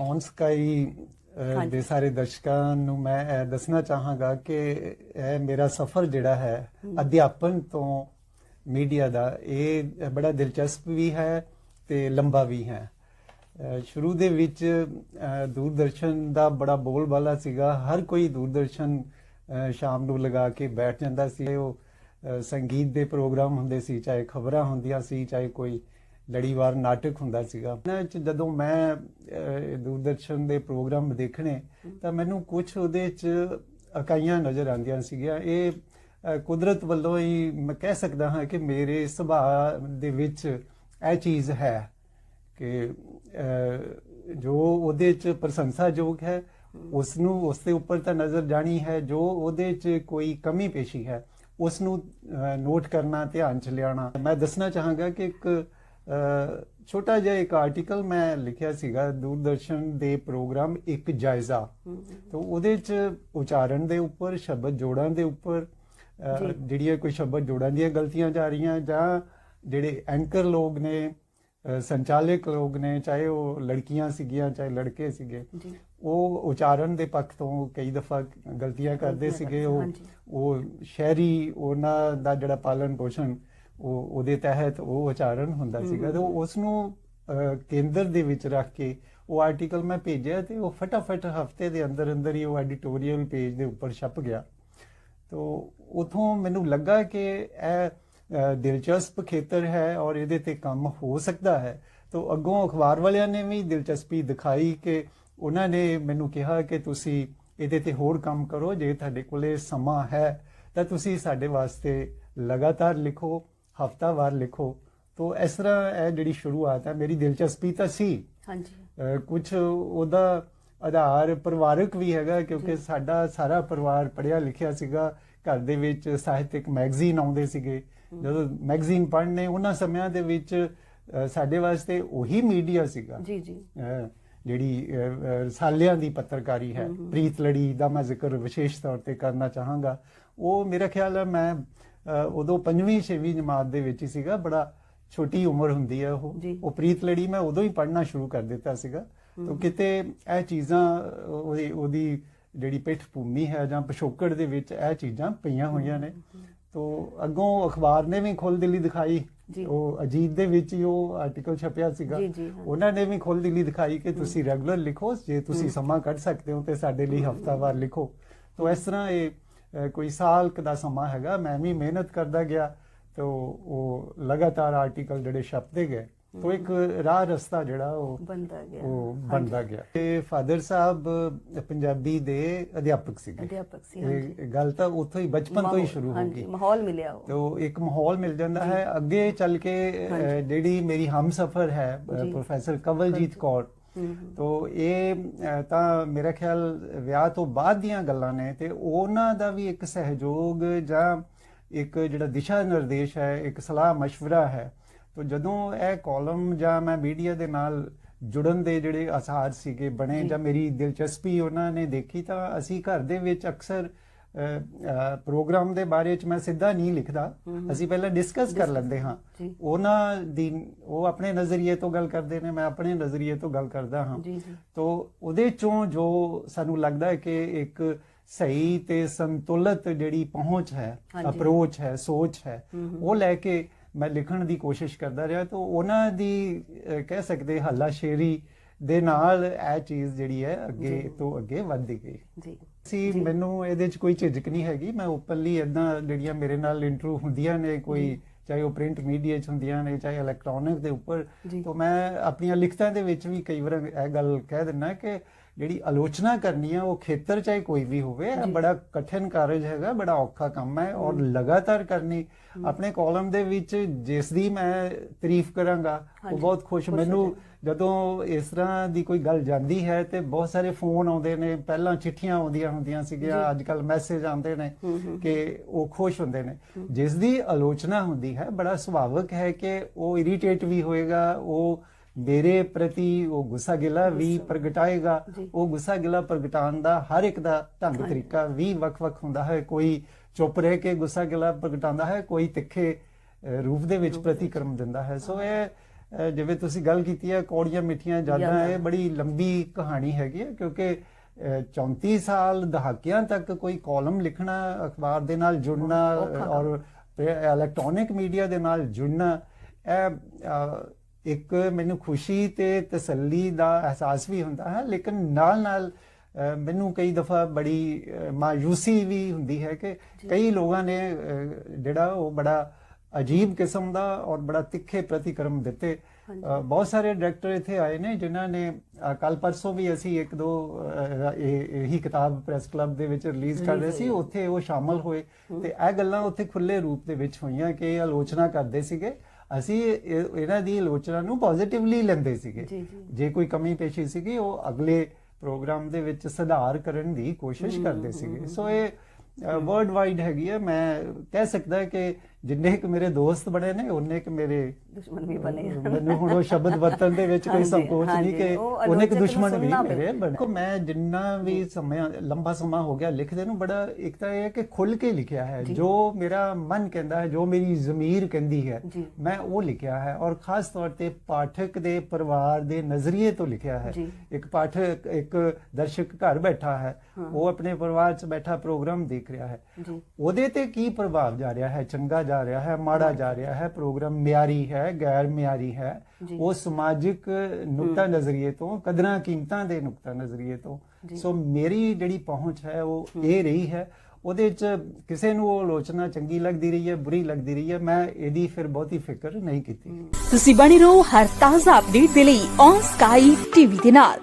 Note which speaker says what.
Speaker 1: On sky ਦੇ ਸਾਰੇ ਦਰਸ਼ਕਾਂ ਨੂੰ ਮੈਂ ਇਹ ਦੱਸਣਾ ਚਾਹਾਂਗਾ ਕਿ ਇਹ ਮੇਰਾ ਸਫ਼ਰ ਜਿਹੜਾ ਹੈ ਅਧਿਆਪਨ ਤੋਂ ਮੀਡੀਆ ਦਾ ਇਹ ਬੜਾ ਦਿਲਚਸਪ ਵੀ ਹੈ ਤੇ ਲੰਬਾ ਵੀ ਹੈ। ਸ਼ੁਰੂ ਦੇ ਵਿੱਚ ਦੂਰਦਰਸ਼ਨ ਦਾ ਬੜਾ ਬੋਲਬਾਲਾ ਸੀਗਾ। ਹਰ ਕੋਈ ਦੂਰਦਰਸ਼ਨ ਸ਼ਾਮ ਨੂੰ ਲਗਾ ਕੇ ਬੈਠ ਜਾਂਦਾ ਸੀ। ਉਹ ਸੰਗੀਤ ਦੇ ਪ੍ਰੋਗਰਾਮ ਹੁੰਦੇ ਸੀ ਚਾਹੇ ਖਬਰਾਂ ਹੁੰਦੀਆਂ ਸੀ ਚਾਹੇ ਕੋਈ ਲੜੀਵਾਰ ਨਾਟਕ ਹੁੰਦਾ ਸੀਗਾ। ਉਹਨਾਂ 'ਚ ਜਦੋਂ ਮੈਂ ਦੂਰਦਰਸ਼ਨ ਦੇ ਪ੍ਰੋਗਰਾਮ ਦੇਖਣੇ, ਤਾਂ ਮੈਨੂੰ ਕੁਝ ਉਹਦੇ 'ਚ ਇਕਾਈਆਂ ਨਜ਼ਰ ਆਉਂਦੀਆਂ ਸੀਗੀਆਂ। ਇਹ ਕੁਦਰਤ ਵੱਲੋਂ ਹੀ ਮੈਂ ਕਹਿ ਸਕਦਾ ਹਾਂ ਕਿ ਮੇਰੇ ਸੁਭਾਅ ਦੇ ਵਿੱਚ ਇਹ ਚੀਜ਼ ਹੈ ਕਿ ਜੋ ਉਹਦੇ 'ਚ ਪ੍ਰਸ਼ੰਸਾਯੋਗ ਹੈ ਉਸ ਨੂੰ ਉਸ ਦੇ ਉੱਪਰ ਤਾਂ ਨਜ਼ਰ ਜਾਣੀ ਹੈ। ਜੋ ਉਹਦੇ 'ਚ ਕੋਈ ਕਮੀ ਪੇਸ਼ੀ ਹੈ ਉਸ ਨੂੰ ਨੋਟ ਕਰਨਾ, ਧਿਆਨ 'ਚ ਲਿਆਉਣਾ। ਮੈਂ ਦੱਸਣਾ ਚਾਹਾਂਗਾ ਕਿ ਇੱਕ ਛੋਟਾ ਜਿਹਾ ਇੱਕ ਆਰਟੀਕਲ ਮੈਂ ਲਿਖਿਆ ਸੀਗਾ ਦੂਰਦਰਸ਼ਨ ਦੇ ਪ੍ਰੋਗਰਾਮ ਇੱਕ ਜਾਇਜ਼ਾ ਤਾਂ ਉਹਦੇ 'ਚ ਉਚਾਰਨ ਦੇ ਉੱਪਰ ਸ਼ਬਦ ਜੋੜਾਂ ਦੇ ਉੱਪਰ। ਜਿਹੜੀਆਂ ਕੋਈ ਸ਼ਬਦ ਜੋੜਾਂ ਦੀਆਂ ਗਲਤੀਆਂ ਜਾ ਰਹੀਆਂ ਜਾਂ ਜਿਹੜੇ ਐਂਕਰ ਲੋਕ ਨੇ ਸੰਚਾਲਕ ਲੋਕ ਨੇ ਚਾਹੇ ਉਹ ਲੜਕੀਆਂ ਸੀਗੀਆਂ ਚਾਹੇ ਲੜਕੇ ਸੀਗੇ ਉਹ ਉਚਾਰਨ ਦੇ ਪੱਖ ਤੋਂ ਕਈ ਦਫਾ ਗਲਤੀਆਂ ਕਰਦੇ ਸੀਗੇ ਉਹ। ਉਹ ਸ਼ਹਿਰੀ ਉਹਨਾਂ ਦਾ ਜਿਹੜਾ ਪਾਲਣ ਪੋਸ਼ਣ ਉਹ ਉਹਦੇ ਤਹਿਤ ਉਹ ਉਚਾਰਨ ਹੁੰਦਾ ਸੀਗਾ ਤੇ ਉਸ ਨੂੰ ਕੇਂਦਰ ਦੇ ਵਿੱਚ ਰੱਖ ਕੇ ਉਹ ਆਰਟੀਕਲ ਮੈਂ ਭੇਜਿਆ ਤੇ ਉਹ ਫਟਾਫਟ ਹਫ਼ਤੇ ਦੇ ਅੰਦਰ ਅੰਦਰ ਹੀ ਉਹ ਐਡੀਟੋਰੀਅਲ ਪੇਜ ਦੇ ਉੱਪਰ ਛਪ ਗਿਆ। ਤੋ ਉਥੋਂ ਮੈਨੂੰ ਲੱਗਾ ਕਿ ਇਹ ਦਿਲਚਸਪ ਖੇਤਰ ਹੈ ਔਰ ਇਹਦੇ ਤੇ ਕੰਮ ਹੋ ਸਕਦਾ ਹੈ। ਤੋ ਅੱਗੋਂ ਅਖਬਾਰ ਵਾਲਿਆਂ ਨੇ ਵੀ ਦਿਲਚਸਪੀ ਦਿਖਾਈ ਕਿ ਉਹਨਾਂ ਨੇ ਮੈਨੂੰ ਕਿਹਾ ਕਿ ਤੁਸੀਂ ਇਹਦੇ ਤੇ ਹੋਰ ਕੰਮ ਕਰੋ ਜੇ ਤੁਹਾਡੇ ਕੋਲੇ ਸਮਾਂ ਹੈ ਤਾਂ ਤੁਸੀਂ ਸਾਡੇ ਵਾਸਤੇ ਲਗਾਤਾਰ ਲਿਖੋ। ਹਫਤਾਵਾਰ ਲਿਖੋ। ਤੋ ਇਸ ਤਰ੍ਹਾਂ ਇਹ ਜਿਹੜੀ ਸ਼ੁਰੂਆਤ ਹੈ ਮੇਰੀ ਦਿਲਚਸਪੀ ਤਾਂ ਸੀ।
Speaker 2: ਹਾਂਜੀ।
Speaker 1: ਕੁਝ ਉਹਦਾ ਆਧਾਰ ਪਰਿਵਾਰਕ ਵੀ ਹੈਗਾ ਕਿਉਂਕਿ ਸਾਡਾ ਸਾਰਾ ਪਰਿਵਾਰ ਪੜ੍ਹਿਆ ਲਿਖਿਆ ਸੀਗਾ। ਘਰ ਦੇ ਵਿੱਚ ਸਾਹਿਤਿਕ ਮੈਗਜ਼ੀਨ ਆਉਂਦੇ ਸੀਗੇ। ਜਦੋਂ ਮੈਗਜ਼ੀਨ ਪੜ੍ਹਨੇ ਉਹਨਾਂ ਸਮਿਆਂ ਦੇ ਵਿੱਚ ਸਾਡੇ ਵਾਸਤੇ ਉਹੀ ਮੀਡੀਆ ਸੀਗਾ।
Speaker 2: ਜੀ ਜੀ।
Speaker 1: ਜਿਹੜੀ ਰਸਾਲਿਆਂ ਦੀ ਪੱਤਰਕਾਰੀ ਹੈ। ਪ੍ਰੀਤ ਲੜੀ ਦਾ ਮੈਂ ਜ਼ਿਕਰ ਵਿਸ਼ੇਸ਼ ਤੌਰ ਤੇ ਕਰਨਾ ਚਾਹਾਂਗਾ। ਉਹ ਮੇਰਾ ਖਿਆਲ ਹੈ ਮੈਂ ਉਦੋਂ ਪੰਜਵੀਂ ਛੇਵੀਂ ਜਮਾਤ ਦੇ ਵਿੱਚ ਹੀ ਸੀਗਾ ਬੜਾ ਛੋਟੀ ਉਮਰ ਹੁੰਦੀ ਹੈ ਉਹ। ਉਹ ਪ੍ਰੀਤ ਲੜੀ ਮੈਂ ਉਦੋਂ ਹੀ ਪੜ੍ਹਨਾ ਸ਼ੁਰੂ ਕਰ ਦਿੱਤਾ ਸੀਗਾ। ਤਾਂ ਕਿਤੇ ਇਹ ਚੀਜ਼ਾਂ ਉਹਦੀ ਉਹਦੀ ਜਿਹੜੀ ਪਿੱਠ ਭੂਮੀ ਹੈ ਜਾਂ ਪਿਛੋਕੜ ਦੇ ਵਿੱਚ ਇਹ ਚੀਜ਼ਾਂ ਪਈਆਂ ਹੋਈਆਂ ਨੇ। ਤੋ ਅੱਗੋਂ ਅਖਬਾਰ ਨੇ ਵੀ ਖੁੱਲ੍ਹ ਦਿਲੀ ਦਿਖਾਈ। ਉਹ ਅਜੀਤ ਦੇ ਵਿੱਚ ਹੀ ਉਹ ਆਰਟੀਕਲ ਛਪਿਆ ਸੀਗਾ। ਉਹਨਾਂ ਨੇ ਵੀ ਖੁੱਲ੍ਹ ਦਿਲੀ ਦਿਖਾਈ ਕਿ ਤੁਸੀਂ ਰੈਗੂਲਰ ਲਿਖੋ ਜੇ ਤੁਸੀਂ ਸਮਾਂ ਕੱਢ ਸਕਦੇ ਹੋ ਤੇ ਸਾਡੇ ਲਈ ਹਫਤਾਵਾਰ ਲਿਖੋ। ਤੋ ਇਸ ਤਰ੍ਹਾਂ ਇਹ ਕੋਈ ਸਾਲ ਕੁ ਦਾ ਸਮਾਂ ਹੈਗਾ ਮੈਂ ਵੀ ਮਿਹਨਤ ਕਰਦਾ ਗਿਆ ਤੋ ਉਹ ਲਗਾਤਾਰ ਆਰਟੀਕਲ ਜਿਹੜੇ ਛਪਦੇ ਗਏ ਤੋ ਇੱਕ ਰਾਹ ਰਸਤਾ ਜਿਹੜਾ ਉਹ
Speaker 2: ਬੰਦਾ ਗਿਆ।
Speaker 1: ਉਹ ਬਣਦਾ ਗਿਆ। ਤੇ ਫਾਦਰ ਸਾਹਿਬ ਪੰਜਾਬੀ ਦੇ ਅਧਿਆਪਕ ਸੀਗੇ।
Speaker 2: ਅਧਿਆਪਕ ਸੀ ਹਾਂਜੀ।
Speaker 1: ਇਹ ਗੱਲ ਤਾਂ ਉੱਥੋਂ ਹੀ ਬਚਪਨ ਤੋਂ ਹੀ ਸ਼ੁਰੂ ਹੋ ਗਈ।
Speaker 2: ਮਾਹੌਲ ਮਿਲਿਆ ਉਹ।
Speaker 1: ਤੋ ਇੱਕ ਮਾਹੌਲ ਮਿਲ ਜਾਂਦਾ ਹੈ। ਅੱਗੇ ਚੱਲ ਕੇ। ਜਿਹੜੀ ਮੇਰੀ ਹਮਸਫਰ ਹੈ। ਪ੍ਰੋਫੈਸਰ ਕਵਲਜੀਤ। ਕੌਰ। ਤੋ ਇਹ ਤਾਂ ਮੇਰਾ ਖਿਆਲ ਵਿਆਹ ਤੋਂ ਬਾਅਦ ਦੀਆਂ ਗੱਲਾਂ ਨੇ ਤੇ ਉਹਨਾਂ ਦਾ ਵੀ ਇੱਕ ਸਹਿਯੋਗ ਜਾਂ ਇੱਕ ਜਿਹੜਾ ਦਿਸ਼ਾ ਨਿਰਦੇਸ਼ ਹੈ ਇੱਕ ਸਲਾਹ مشਵਰਾ ਹੈ। ਤੋ ਜਦੋਂ ਇਹ ਕਾਲਮ ਜਾਂ ਮੈਂ ਮੀਡੀਆ ਦੇ ਨਾਲ ਜੁੜਨ ਦੇ ਜਿਹੜੇ ਆਸਾਰ ਸੀਗੇ ਬਣੇ
Speaker 2: ਜਾਂ
Speaker 1: ਮੇਰੀ ਦਿਲਚਸਪੀ ਉਹਨਾਂ ਨੇ ਦੇਖੀ ਤਾਂ ਅਸੀਂ ਘਰ ਦੇ ਵਿੱਚ ਅਕਸਰ ਪ੍ਰੋਗਰਾਮ ਦੇ ਬਾਰੇ ਚ ਮੈਂ ਸਿੱਧਾ ਨਹੀਂ ਲਿਖਦਾ। ਅਸੀਂ ਪਹਿਲਾਂ ਡਿਸਕਸ ਕਰ ਲੈਂਦੇ ਹਾਂ। ਉਹਨਾਂ ਦੀ ਉਹ ਆਪਣੇ ਨਜ਼ਰੀਏ ਤੋਂ ਗੱਲ ਕਰਦੇ ਨੇ ਮੈਂ ਆਪਣੇ ਨਜ਼ਰੀਏ ਤੋਂ ਗੱਲ ਕਰਦਾ ਹਾਂ ਤੋ ਉਹਦੇ ਚੋਂ ਜੋ ਸਾਨੂੰ ਲੱਗਦਾ ਹੈ ਕਿ ਇੱਕ ਸਹੀ ਤੇ ਸੰਤੁਲਿਤ ਜਿਹੜੀ ਪਹੁੰਚ ਹੈ। ਅਪਰੋਚ ਹੈ ਸੋਚ ਹੈ। ਉਹ ਲੈ ਕੇ ਮੈਂ ਲਿਖਣ ਦੀ ਕੋਸ਼ਿਸ਼ ਕਰਦਾ ਰਿਹਾ ਤਾਂ ਉਹਨਾਂ ਦੀ ਕਹਿ ਸਕਦੇ ਹੱਲਾਸ਼ੇਰੀ ਦੇ ਨਾਲ ਇਹ ਚੀਜ਼ ਜਿਹੜੀ ਹੈ ਅੱਗੇ। ਤੋਂ ਅੱਗੇ ਵੱਧਦੀ ਗਈ
Speaker 2: ਜੀ
Speaker 1: ਸੀ। ਮੈਨੂੰ ਇਹਦੇ 'ਚ ਕੋਈ ਝਿਜਕ ਨਹੀਂ ਹੈਗੀ ਮੈਂ ਓਪਨਲੀ ਇਦਾਂ ਜਿਹੜੀਆਂ ਮੇਰੇ ਨਾਲ ਇੰਟਰਵਿਊ ਹੁੰਦੀਆਂ ਨੇ ਕੋਈ ਚਾਹੇ ਉਹ ਪ੍ਰਿੰਟ ਮੀਡੀਆ 'ਚ ਹੁੰਦੀਆਂ ਨੇ ਚਾਹੇ ਇਲੈਕਟ੍ਰੋਨਿਕ ਦੇ ਉੱਪਰ। ਤਾਂ ਮੈਂ ਆਪਣੀਆਂ ਲਿਖਤਾਂ ਦੇ ਵਿੱਚ ਵੀ ਕਈ ਵਾਰ ਇਹ ਗੱਲ ਕਹਿ ਦਿੰਦਾ ਕਿ ਜਿਹੜੀ ਆਲੋਚਨਾ ਕਰਨੀ ਹੈ ਉਹ ਖੇਤਰ ਚਾਹੇ ਕੋਈ ਵੀ ਹੋਵੇ ਇਹ। ਬੜਾ ਕਠਿਨ ਕਾਰਜ ਹੈਗਾ ਬੜਾ ਔਖਾ ਕੰਮ ਹੈ ਔਰ ਲਗਾਤਾਰ ਕਰਨੀ ਆਪਣੇ ਕਾਲਮ ਦੇ ਵਿੱਚ ਜਿਸ ਦੀ ਮੈਂ ਤਾਰੀਫ ਕਰਾਂਗਾ ਉਹ ਬਹੁਤ ਖੁਸ਼ ਮੈਨੂੰ। ਜਦੋਂ ਇਸ ਤਰ੍ਹਾਂ ਦੀ ਕੋਈ ਗੱਲ ਜਾਂਦੀ ਹੈ ਤੇ ਬਹੁਤ ਸਾਰੇ ਫੋਨ ਆਉਂਦੇ ਨੇ ਪਹਿਲਾਂ ਚਿੱਠੀਆਂ ਆਉਂਦੀਆਂ ਹੁੰਦੀਆਂ ਸੀਗੀਆਂ। ਅੱਜ ਕੱਲ ਮੈਸੇਜ ਆਉਂਦੇ ਨੇ ਕਿ ਉਹ ਖੁਸ਼ ਹੁੰਦੇ ਨੇ ਜਿਸ ਦੀ ਆਲੋਚਨਾ ਹੁੰਦੀ ਹੈ ਬੜਾ ਸੁਭਾਵਿਕ ਹੈ ਕਿ ਉਹ ਇਰੀਟੇਟ ਵੀ ਹੋਏਗਾ ਉਹ ਮੇਰੇ ਪ੍ਰਤੀ ਉਹ ਗੁੱਸਾ ਗਿਲਾ ਵੀ। ਪ੍ਰਗਟਾਏਗਾ। ਉਹ ਗੁੱਸਾ ਗਿਲਾ ਪ੍ਰਗਟਾਉਣ ਦਾ ਹਰ ਇੱਕ ਦਾ ਢੰਗ। ਤਰੀਕਾ ਵੀ ਵੱਖ-ਵੱਖ ਹੁੰਦਾ ਹੈ ਕੋਈ ਚੁੱਪ ਰਹਿ ਕੇ ਗੁੱਸਾ ਗਿਲਾ ਪ੍ਰਗਟਾਉਂਦਾ ਹੈ ਕੋਈ ਤਿੱਖੇ ਰੂਪ ਦੇ ਵਿੱਚ ਪ੍ਰਤੀਕਰਮ ਦਿੰਦਾ ਹੈ ਸੋ ਇਹ ਜਿਵੇਂ ਤੁਸੀਂ ਗੱਲ ਕੀਤੀ ਹੈ ਕੌੜੀਆਂ ਮਿੱਠੀਆਂ ਯਾਦਾਂ। ਇਹ ਬੜੀ ਲੰਬੀ ਕਹਾਣੀ ਹੈਗੀ ਹੈ ਕਿਉਂਕਿ ਅਹ 34 ਸਾਲ ਦਹਾਕਿਆਂ ਤੱਕ ਕੋਈ ਕਾਲਮ ਲਿਖਣਾ ਅਖਬਾਰ ਦੇ ਨਾਲ ਜੁੜਨਾ। ਔਰ ਇਲੈਕਟ੍ਰੋਨਿਕ ਮੀਡੀਆ ਦੇ ਨਾਲ ਜੁੜਨਾ ਇਹ ਇੱਕ ਮੈਨੂੰ ਖੁਸ਼ੀ ਤੇ ਤਸੱਲੀ ਦਾ ਅਹਿਸਾਸ ਵੀ ਹੁੰਦਾ ਹੈ ਲੇਕਿਨ ਨਾਲ ਨਾਲ ਮੈਨੂੰ ਕਈ ਦਫਾ ਬੜੀ ਮਾਯੂਸੀ ਵੀ ਹੁੰਦੀ ਹੈ ਕਿ ਕਈ ਲੋਕਾਂ ਨੇ ਜਿਹੜਾ ਉਹ ਬੜਾ ਅਜੀਬ ਕਿਸਮ ਦਾ ਔਰ ਬੜਾ ਤਿੱਖੇ ਪ੍ਰਤੀਕਰਮ ਦਿੱਤੇ। ਬਹੁਤ ਸਾਰੇ ਡਾਇਰੈਕਟਰ ਇੱਥੇ ਆਏ ਨੇ ਜਿਨ੍ਹਾਂ ਨੇ ਕੱਲ ਪਰਸੋਂ ਵੀ ਅਸੀਂ ਇੱਕ ਦੋ ਇਹ ਇਹੀ ਕਿਤਾਬ ਪ੍ਰੈਸ ਕਲੱਬ ਦੇ ਵਿੱਚ ਰਿਲੀਜ਼ ਕਰ ਰਹੇ ਸੀ ਉੱਥੇ ਉਹ ਸ਼ਾਮਲ ਹੋਏ ਤੇ ਇਹ ਗੱਲਾਂ ਉੱਥੇ ਖੁੱਲੇ ਰੂਪ ਦੇ ਵਿੱਚ ਹੋਈਆਂ ਕਿ ਆਲੋਚਨਾ ਕਰਦੇ ਸੀਗੇ। ਅਸੀਂ ਇਹ- ਇਹਨਾਂ ਦੀ ਆਲੋਚਨਾ ਨੂੰ ਪੋਜ਼ਿਟਿਵਲੀ ਲੈਂਦੇ ਸੀਗੇ।
Speaker 2: ਜੇ
Speaker 1: ਕੋਈ ਕਮੀ ਪੇਸ਼ੀ ਸੀਗੀ ਉਹ ਅਗਲੇ ਪ੍ਰੋਗਰਾਮ ਦੇ ਵਿੱਚ ਸੁਧਾਰ ਕਰਨ ਦੀ ਕੋਸ਼ਿਸ਼ ਕਰਦੇ ਸੀਗੇ। ਸੋ ਇਹ ਵਰਲਡ ਵਾਈਡ ਹੈਗੀ ਹੈ। ਮੈਂ ਕਹਿ ਸਕਦਾ ਕਿ ਜਿੰਨੇ ਕੁ ਮੇਰੇ ਦੋਸਤ ਬਣੇ ਨੇ ਉਹਨੇ ਕੁ ਮੇਰੇ
Speaker 2: ਦੁਸ਼ਮਣ ਵੀ ਬਣੇ।
Speaker 1: ਮੈਨੂੰ ਹੁਣ ਉਹ ਸ਼ਬਦ ਵਰਤਨ ਦੇ ਵਿੱਚ ਕੋਈ ਸੰਕੋਚ ਨਹੀਂ ਕਿ
Speaker 2: ਉਹ
Speaker 1: ਉਹਨੇ ਕੁ ਦੁਸ਼ਮਣ ਵੀ ਮੇਰੇ। ਬਣੇ ਕੋ ਮੈਂ ਜਿੰਨਾ ਵੀ ਸਮਾਂ ਲੰਬਾ ਸਮਾਂ ਹੋ ਗਿਆ ਲਿਖਦੇ ਨੂੰ ਬੜਾ ਇੱਕ ਤਾਂ ਇਹ ਹੈ ਕਿ ਖੁੱਲ ਕੇ ਲਿਖਿਆ ਹੈ
Speaker 2: ਜੀ।
Speaker 1: ਮੇਰਾ ਮਨ ਕਹਿੰਦਾ ਹੈ ਜੋ ਮੇਰੀ ਜ਼ਮੀਰ ਕਹਿੰਦੀ ਹੈ। ਮੈਂ ਉਹ ਲਿਖਿਆ ਹੈ ਔਰ ਖਾਸ ਤੌਰ ਤੇ ਪਾਠਕ ਦੇ ਪਰਿਵਾਰ ਦੇ ਨਜ਼ਰੀਏ ਤੋਂ ਲਿਖਿਆ ਹੈ। ਇੱਕ ਪਾਠਕ ਇੱਕ ਦਰਸ਼ਕ ਘਰ ਬੈਠਾ ਹੈ ਉਹ ਆਪਣੇ ਪਰਿਵਾਰ 'ਚ ਬੈਠਾ ਪ੍ਰੋਗਰਾਮ ਦੇਖ ਰਿਹਾ ਹੈ ਉਹਦੇ ਤੇ ਕੀ ਪ੍ਰਭਾਵ ਜਾ ਰਿਹਾ ਹੈ ਚੰਗਾ ਜਾ ਰਿਹਾ ਹੈ ਮਾੜਾ ਜਾ ਰਿਹਾ ਹੈ ਪ੍ਰੋਗਰਾਮ ਮਿਆਰੀ ਹੈ ਗੈਰ ਮਿਆਰੀ ਹੈ। ਉਹ ਸਮਾਜਿਕ ਨੁਕਤਾ ਨਜ਼ਰੀਏ ਤੋਂ ਕਦਰਾਂ ਕੀਮਤਾਂ ਦੇ ਨੁਕਤਾ ਨਜ਼ਰੀਏ ਤੋਂ। ਸੋ ਮੇਰੀ ਜਿਹੜੀ ਪਹੁੰਚ ਹੈ ਉਹ ਇਹ ਰਹੀ ਹੈ। ਉਹਦੇ ਚ ਕਿਸੇ ਨੂੰ ਉਹ ਆਲੋਚਨਾ ਚੰਗੀ ਲੱਗਦੀ ਰਹੀ ਹੈ ਬੁਰੀ ਲੱਗਦੀ ਰਹੀ ਹੈ ਮੈਂ ਇਹਦੀ ਫਿਰ ਬਹੁਤੀ ਫਿਕਰ ਨਹੀਂ ਕੀਤੀ।
Speaker 3: ਤੁਸੀਂ ਬਣੇ ਰਹੋ ਹਰ ਤਾਜ਼ਾ ਅਪਡੇਟ ਦੇ ਲਈ ਔਨ ਸਕਾਈ ਟੀਵੀ ਦੇ ਨਾਲ।